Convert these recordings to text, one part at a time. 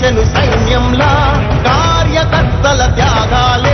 చెను సైన్యంలా కార్యకర్తల త్యాగాలే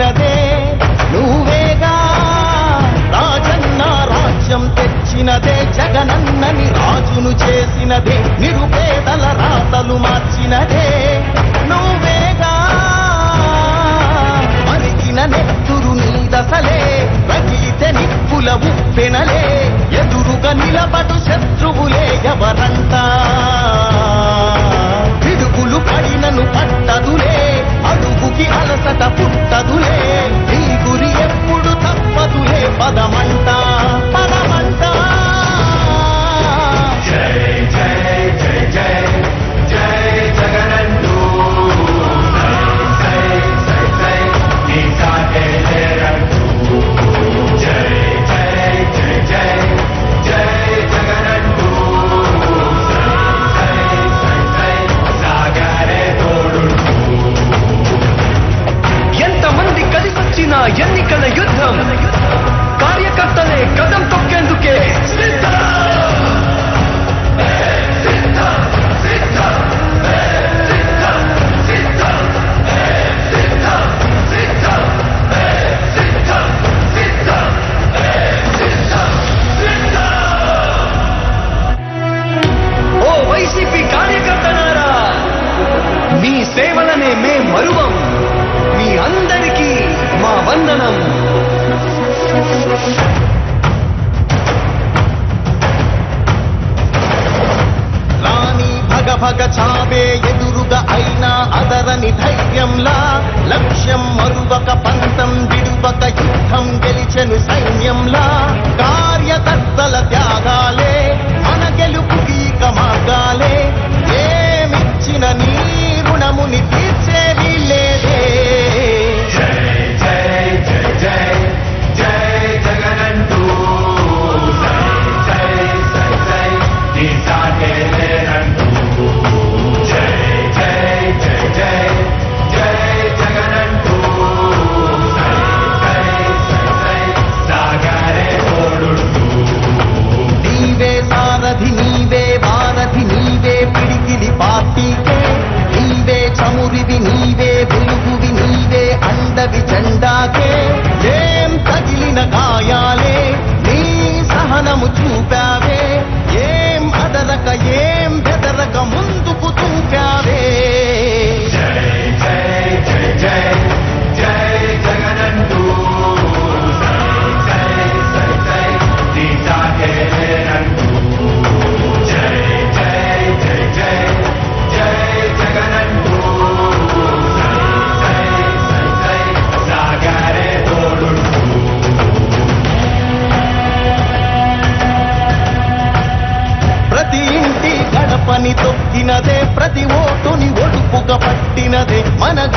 తెచ్చినదే నువ్వేగా రాజన్న రాజ్యం తెచ్చినదే జగనన్నని రాజును చేసినదే నిరుపేదల రాతలు మార్చినదే. నువ్వేగా మరిగిన నెత్తురు నీదసలే రగిలితే నిప్పుల ఉప్పెనలే. ఎదురుగా నిలబడు శత్రువులే ఎవరంటా no.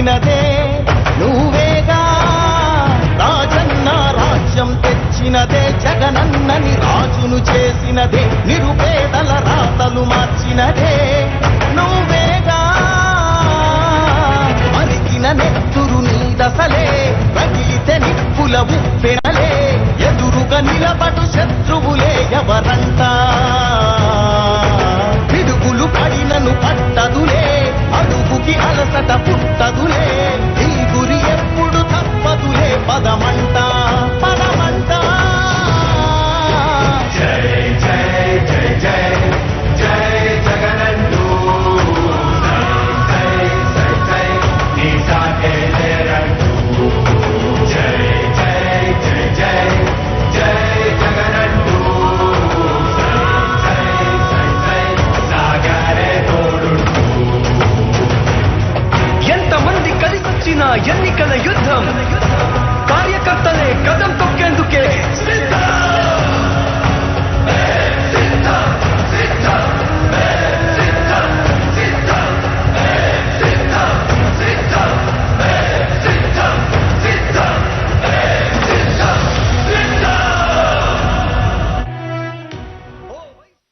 తెచ్చినదే నువ్వేగా రాజన్న రాజ్యం తెచ్చినదే జగనన్నని రాజును చేసినదే నిరుపేదల రాతలు మార్చినదే. నువ్వేగా మరిగిన నెత్తురు నీ దసలే రగిలితే నిప్పుల ఉప్పెనలే ఎదురుగా నిలబడు శత్రువులే ఎవరంటా? పడినను పట్టదులే అడుగుకి అలసట పుట్టు